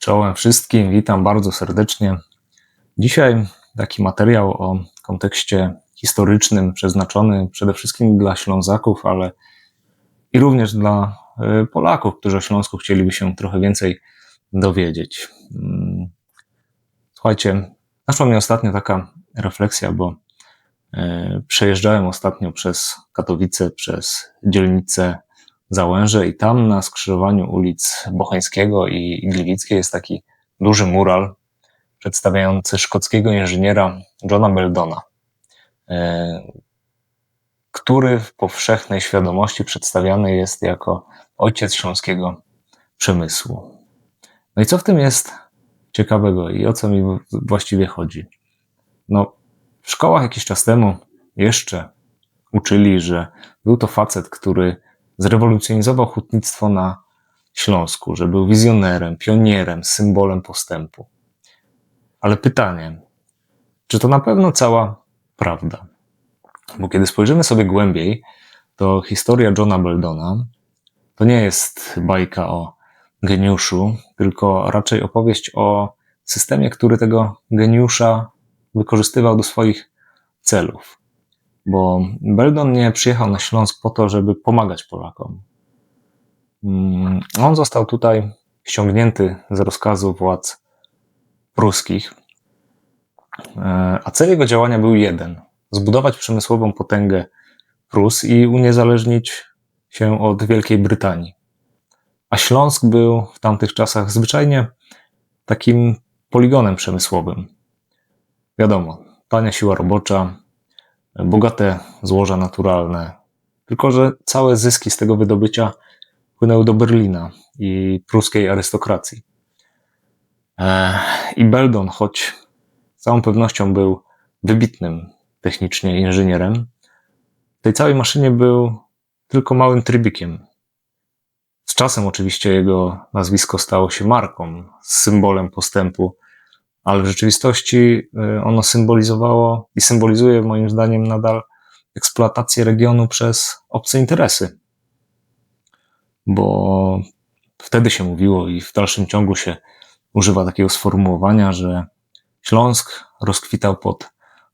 Czołem wszystkim, witam bardzo serdecznie. Dzisiaj taki materiał o kontekście historycznym, przeznaczony przede wszystkim dla Ślązaków, ale i również dla y, Polaków, którzy o Śląsku chcieliby się trochę więcej dowiedzieć. Mm. Słuchajcie, naszła mnie ostatnio taka refleksja, bo y, przejeżdżałem ostatnio przez Katowice, przez dzielnicę Załęże i tam na skrzyżowaniu ulic Bocheńskiego i Gliwickiej jest taki duży mural przedstawiający szkockiego inżyniera Johna Beldona, e, który w powszechnej świadomości przedstawiany jest jako ojciec śląskiego przemysłu. No i co w tym jest ciekawego i o co mi właściwie chodzi? No, w szkołach jakiś czas temu jeszcze uczyli, że był to facet, który zrewolucjonizował hutnictwo na Śląsku, że był wizjonerem, pionierem, symbolem postępu. Ale pytanie, czy to na pewno cała prawda? Bo kiedy spojrzymy sobie głębiej, to historia Johna Beldona to nie jest bajka o geniuszu, tylko raczej opowieść o systemie, który tego geniusza wykorzystywał do swoich celów bo Beldon nie przyjechał na Śląsk po to, żeby pomagać Polakom. Mm, on został tutaj ściągnięty z rozkazu władz pruskich, e, a cel jego działania był jeden: zbudować przemysłową potęgę Prus i uniezależnić się od Wielkiej Brytanii. A Śląsk był w tamtych czasach zwyczajnie takim poligonem przemysłowym. Wiadomo, tania siła robocza, bogate złoża naturalne. Tylko, że całe zyski z tego wydobycia płynęły do Berlina i pruskiej arystokracji. E, I Beldon, choć z całą pewnością był wybitnym technicznie inżynierem, w tej całej maszynie był tylko małym trybikiem. Z czasem oczywiście jego nazwisko stało się marką, symbolem postępu ale w rzeczywistości y, ono symbolizowało i symbolizuje moim zdaniem nadal eksploatację regionu przez obce interesy. Bo wtedy się mówiło i w dalszym ciągu się używa takiego sformułowania, że Śląsk rozkwitał pod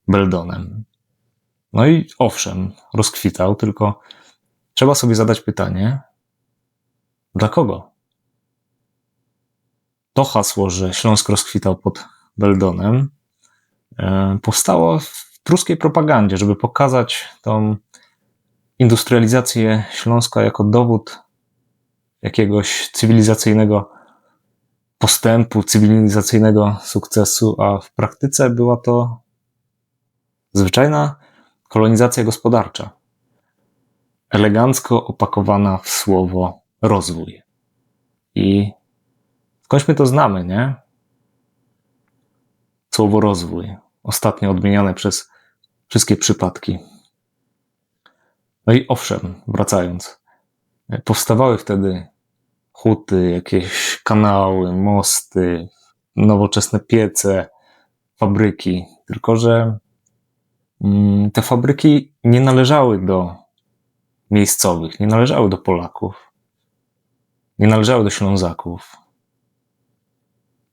Beldonem. No i owszem, rozkwitał, tylko trzeba sobie zadać pytanie, dla kogo? To hasło, że Śląsk rozkwitał pod Beldonem, e, powstało w pruskiej propagandzie, żeby pokazać tą industrializację Śląska jako dowód jakiegoś cywilizacyjnego postępu, cywilizacyjnego sukcesu, a w praktyce była to zwyczajna kolonizacja gospodarcza, elegancko opakowana w słowo rozwój. I skądś my to znamy, nie? Słowo rozwój, ostatnio odmieniane przez wszystkie przypadki. No i owszem, wracając, powstawały wtedy huty, jakieś kanały, mosty, nowoczesne piece, fabryki, tylko że mm, te fabryki nie należały do miejscowych, nie należały do Polaków, nie należały do Ślązaków.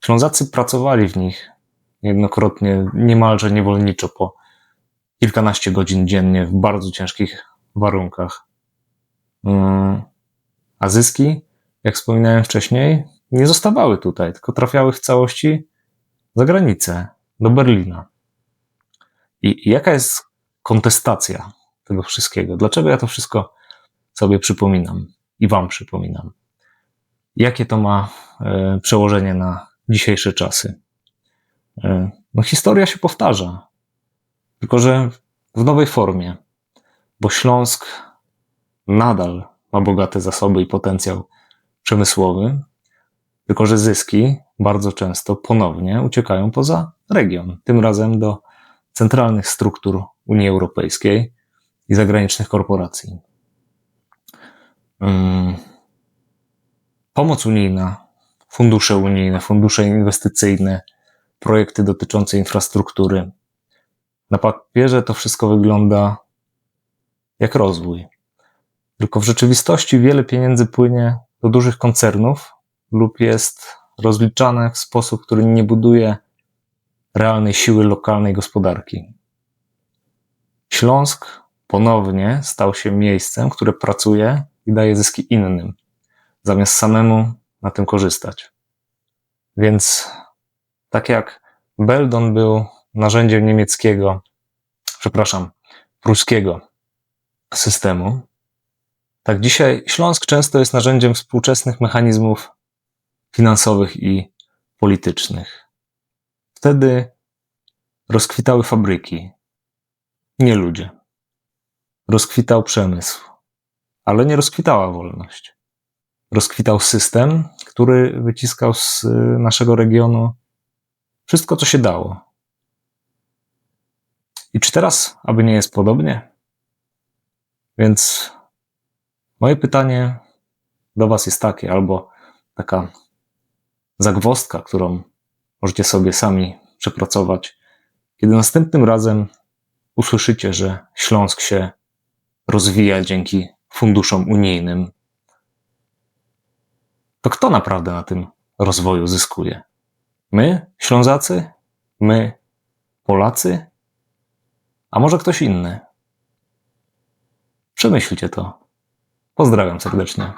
Ślązacy pracowali w nich Jednokrotnie, niemalże niewolniczo po kilkanaście godzin dziennie w bardzo ciężkich warunkach. Mm. A zyski, jak wspominałem wcześniej, nie zostawały tutaj, tylko trafiały w całości za granicę, do Berlina. I jaka jest kontestacja tego wszystkiego? Dlaczego ja to wszystko sobie przypominam i Wam przypominam? Jakie to ma e, przełożenie na dzisiejsze czasy? E, no historia się powtarza, tylko że w nowej formie, bo Śląsk nadal ma bogate zasoby i potencjał przemysłowy, tylko że zyski bardzo często ponownie uciekają poza region, tym razem do centralnych struktur Unii Europejskiej i zagranicznych korporacji. Hmm. Pomoc unijna, fundusze unijne, fundusze inwestycyjne, projekty dotyczące infrastruktury. Na papierze to wszystko wygląda jak rozwój. Tylko w rzeczywistości wiele pieniędzy płynie do dużych koncernów lub jest rozliczane w sposób, który nie buduje realnej siły lokalnej gospodarki. Śląsk ponownie stał się miejscem, które pracuje i daje zyski innym, zamiast samemu na tym korzystać. Więc tak jak Beldon był narzędziem niemieckiego, przepraszam, pruskiego systemu, tak dzisiaj Śląsk często jest narzędziem współczesnych mechanizmów finansowych i politycznych. Wtedy rozkwitały fabryki, nie ludzie. Rozkwitał przemysł, ale nie rozkwitała wolność. Rozkwitał system, który wyciskał z naszego regionu wszystko, co się dało. I czy teraz, aby nie jest podobnie? Więc moje pytanie do Was jest takie, albo taka zagwostka, którą możecie sobie sami przepracować, kiedy następnym razem usłyszycie, że Śląsk się rozwija dzięki funduszom unijnym, to kto naprawdę na tym rozwoju zyskuje? My, Ślązacy? My, Polacy? A może ktoś inny? Przemyślcie to. Pozdrawiam serdecznie.